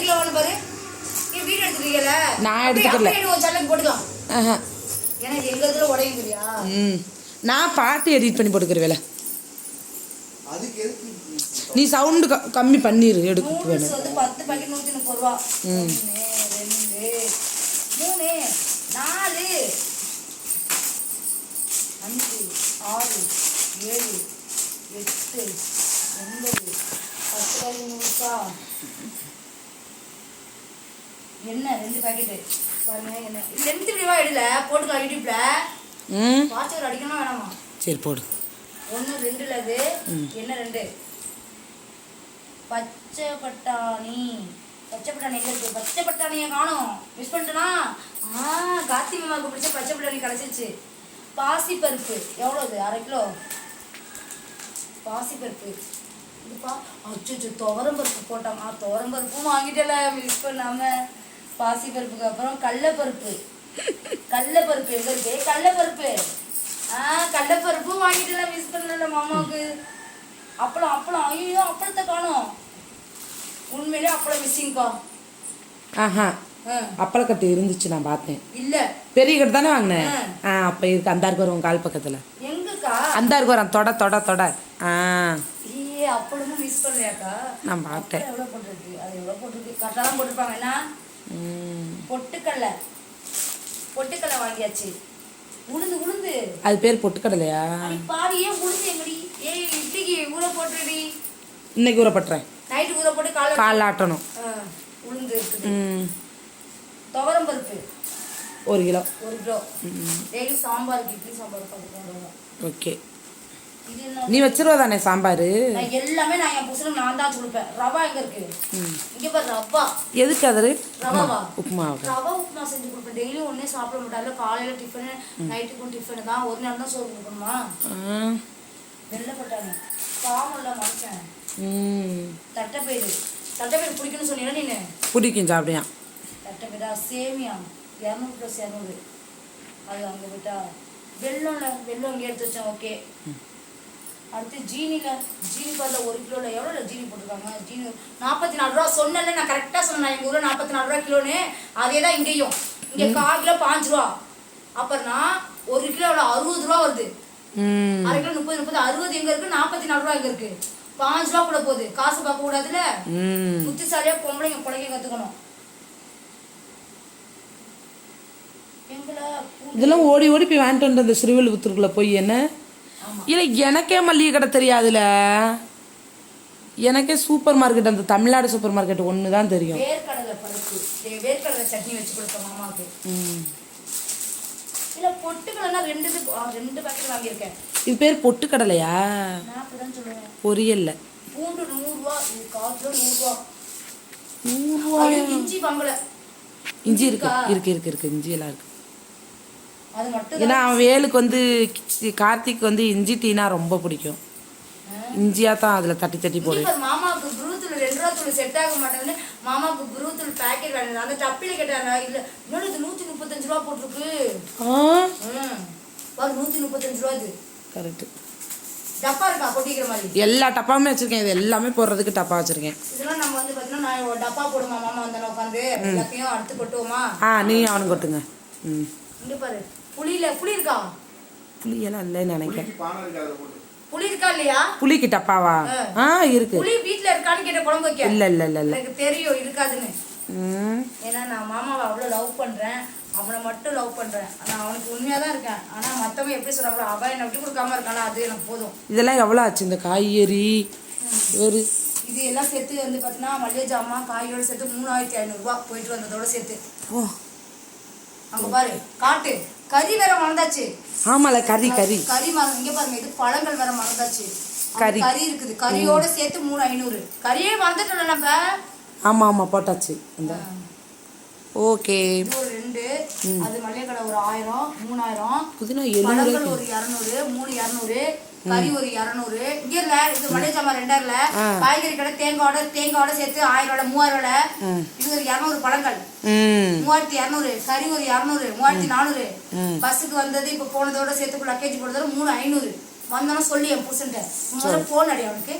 பாரு. நீ நான் எடுத்துக்கல. சல்லுக்கு போட்டுக்கலாம் எங்க இதுல உடையுங்கிறியா? ம். நான் பாட்டு எடிட் பண்ணி போட்டுக்கிறவேல அதுக்கு எதுக்கு நீ சவுண்டு கம்மி பண்ணிடு எடுக்க வேணும் வந்து பத்து பாக்கெட் நூத்தி முப்பது ரூபா. ம். ஒண்ணு ரெண்டு மூணு நாலு. அஞ்சு ஆறு ஏழு எட்டு ஒன்பது பத்து பதினூறுக்கா என்ன ரெண்டு பாக்கெட்டு பாருங்க என்ன? லென்த் வீடியோவா எடுல போட்டுக்கலாம் யூடியூப்ல ம். வாட்சர் அடிக்கணுமா வேணாமா? சரி போடு. ஒன்று ரெண்டுல அது. என்ன ரெண்டு? பச்சை பட்டாணி. பச்சை பட்டாணி எங்க இருக்கு? பச்சை பட்டாணியை காணோம். மிஸ் பண்ணிட்டேனா? ஆ கார்த்தி மாமாவுக்கு பிடிச்ச பச்சை பட்டாணி கிடைச்சிருச்சு. பாசி பருப்பு எவ்வளோது அரை கிலோ? பாசி பருப்பு இதுப்பா அச்சோ துவரம் பருப்பு போட்டாங்க ஆ துவரம் பருப்பும் வாங்கிட்டல மிஸ் பண்ணாம. பாசி பருப்புக்கு அப்புறம் கடலைப்பருப்பு. கடலைப்பருப்பு எங்க இருக்கு? கடலைப்பருப்பு. ஆ கடலைப்பருப்பும் வாங்கிட்டல மிஸ் பண்ணல மாமாவுக்கு. அப்பளம் அப்பளம். ஐயோ அப்பளத்தை காணோம். உண்மையிலே அப்பளம் மிஸ்ஸிங்க்கா ஆஹா. அப்பளக்கட்டு இருந்துச்சு நான் பார்த்தேன். இல்ல. பெரிய கட்டு தானே வாங்கினேன்? ஆ. அப்போ இருக்கு அந்த இருக்கு கால் பக்கத்தில். எங்கக்கா? அந்த இருக்கு வரும் தொட தொட தொட. ஆ. அப்பளமும் மிஸ் பண்ணலையாக்கா? நான் பார்த்தேன். எவ்வளோ போட்டிருக்கு? அது எவ்வளோ போட்டிருக்கு? கரெக்டாக தான் போட்டிருப்பாங்க என்ன. பொட்டுக்கடலை. பொட்டுக்கடலை வாங்கியாச்சு. உளுந்து உளுந்து. அது பேர் பொட்டுக்கடலையா? பாரு ஏன் உளுந்து எங்கடி? ஏய் இட்லிக்கு ஊற போட்டுடி இன்னைக்கு ஊறப்பட்டுறேன் நைட்டு ஊற போட்டு காலை கால் ஆட்டணும். உளுந்து இருக்குது. துவரம் பருப்பு. ஒரு கிலோ. ஒரு கிலோ. டெய்லி சாம்பாருக்கு இட்லி சாம்பார் பார்த்துக்கோங்க ஓகே. நீ வச்சிருவ தானே சாம்பார் எல்லாமே நான் என் புருஷனுக்கு நான் தான் கொடுப்பேன். ரவா எங்க இருக்கு? இங்க பாரு ரவா. எதுக்கு அது? ரவாவா. உப்புமாவுக்கு ரவா உப்புமா செஞ்சு கொடுப்பேன். டெய்லி ஒண்ணே சாப்பிட மாட்டாங்க காலையில டிஃபனு நைட்டுக்கும் டிஃபனு தான். ஒரு நேரம் தான் சோறு கொடுக்கணுமா? ஆ. வெள்ளை போட்டாங்க பாவம்ல மனுஷன் தட்டைப்பயிறு. தட்டைப்பயிறு பிடிக்கும்னு சொன்னீங்க நீனு? பிடிக்கும் சாப்பிடியா தட்டைப்பயிரா சேமியா. இரநூறு ப்ளஸ் இரநூறு. அது அங்க விட்டா வெள்ளம்ல வெள்ளம் இங்கே எடுத்து வச்சேன் ஓகே அடுத்து ஜீனில ஜீனி பாட்டில் ஒரு கிலோல எவ்வளோ ஜீனி போட்டிருக்காங்க. ஜீனி நாற்பத்தி நாலு ரூபா சொன்னேன்ல நான் கரெக்டாக சொன்னேன். எங்கள் ஊரில் நாற்பத்தி நாலு ரூபா கிலோன்னு. அதே தான் இங்கேயும். இங்கே கால் கிலோ பாஞ்சு ரூபா. அப்புறம்னா ஒரு கிலோ எவ்வளோ அறுபது ரூபா வருது. அரை கிலோ முப்பது முப்பது அறுபது எங்க இருக்கு? நாற்பத்தி நாலு ரூபா எங்க இருக்கு. பாஞ்சு ரூபா கூட போகுது. காசு பார்க்க கூடாதுல்ல? ம். புத்திசாலியா பொம்பளைங்க பிழைக்க பூ- இதெல்லாம் ஓடி ஓடி போய் வாங்கிட்டு வந்து அந்த சிறுவில்புத்தூருக்குள்ள போய் என்ன. இல்லை எனக்கே மல்லிகை கடை தெரியாதுல. எனக்கே சூப்பர் மார்க்கெட் அந்த தமிழ்நாடு சூப்பர் மார்க்கெட் ஒன்று தான் தெரியும். சட்னி வச்சு கொடுத்த மாமாவுக்கு. ம். இல்ல பொட்டுக்கடலைனா ரெண்டு இது ஆ, ரெண்டு பாக்கெட் வாங்கியிருக்கேன். இது பேர் பொட்டுக்கடலையா? நான் அப்படிதான் சொல்லுவேன். பொரியல்ல. பூண்டு நூறுரூவா நூறுரூவா. நூறுரூவா. இஞ்சி பம்பல இஞ்சி இருக்கு இருக்கு? இருக்கு இருக்கு இஞ்சி எல்லாம் இருக்கு. ஏன்னா அவன் வேலுக்கு வந்து கார்த்திக் வந்து இஞ்சி டீனா ரொம்ப பிடிக்கும். இஞ்சியா தான் அதில் தட்டி தட்டி போடு மாமாவுக்கு குருத்தூள் ரெண்டு ரூபா தூள் செட் ஆக மாட்டேங்குது மாமாவுக்கு குருத்தூள் பேக்கெட் வேணும். அந்த டப்பில கேட்டாங்க இல்ல இன்னொரு இது நூத்தி முப்பத்தஞ்சு ரூபா போட்டிருக்கு? பாரு நூத்தி முப்பத்தஞ்சு ரூபா இது. கரெக்டு டப்பா இருக்கா கொட்டிக்கிற மாதிரி? எல்லா டப்பாவுமே வச்சிருக்கேன். இது எல்லாமே போடுறதுக்கு டப்பா வச்சிருக்கேன். இதெல்லாம் நம்ம வந்து பாத்தீங்கன்னா நான் ஒரு டப்பா போடுமா மாமா வந்தானே உட்காந்து எல்லாத்தையும் அடுத்து கொட்டுவோமா? ஆ நீ அவனுக்கு கொட்டுங்க. ம். இங்க பாரு. புளியில புளி இருக்கா? புளியெல்லாம் இல்லைன்னு நினைக்கிறேன். புளி இருக்கா இல்லையா? புளிக்கு டப்பாவா ஆ இருக்கு. புளி வீட்ல இருக்கான்னு கேட்ட குழம்பு வைக்க. இல்லை இல்லை இல்லை இல்லை. எனக்கு தெரியும் இருக்காதுன்னு. ம். ஏன்னா நான் மாமாவை அவ்வளோ லவ் பண்ணுறேன் அவனை மட்டும் லவ் பண்ணுறேன் நான் அவனுக்கு உண்மையாக தான் இருக்கேன். ஆனால் மற்றவங்க எப்படி சொல்கிறாங்களோ அவன் என்னை விட்டு கொடுக்காம இருக்கானா அது எனக்கு போதும். இதெல்லாம் எவ்வளோ ஆச்சு இந்த காய்கறி? ஒரு இது எல்லாம் சேர்த்து வந்து பார்த்தீங்கன்னா மல்லிகை ஜாமான் காய்கறியோட சேர்த்து மூணாயிரத்தி ஐநூறுரூவா போயிட்டு வந்ததோட சேர்த்து. ஓ. அங்கே பாரு காட்டு. கறி வேற மறந்தாச்சு. ஆமால கறி கறி கறி. மரம் இங்கே பாருங்க இது பழங்கள் வேற மறந்தாச்சு. கறி. கறி இருக்குது. கறியோட சேர்த்து மூணு ஐநூறு. கறியே மறந்துட்டோம்ல நம்ம? ஆமாம் ஆமாம் போட்டாச்சு. இந்த. ஓகே. அது கடை ஒரு ஆயிரம் மூணாயிரம். புதினா பழங்கள் ஒரு இரநூறு மூணு இரநூறு கறி ஒரு இரநூறு. இங்க இல்ல இது மளிகை சாமான் ரெண்டாயிரம்ல. காய்கறி கடை தேங்காயோட தேங்காயோட சேர்த்து ஆயிரம் ரூபாய் மூவாயிரம் ரூபாய் இது ஒரு இரநூறு பழங்கள். மூவாயிரத்தி இரநூறு கறி ஒரு இரநூறு மூவாயிரத்தி நானூறு. பஸ்ஸுக்கு வந்தது இப்ப போனதோட சேர்த்து லக்கேஜ் போனதோட மூணு ஐநூறு. வந்தாலும் சொல்லி என் புருஷன்ட்ட. முதல்ல போன் அடி அவனுக்கு.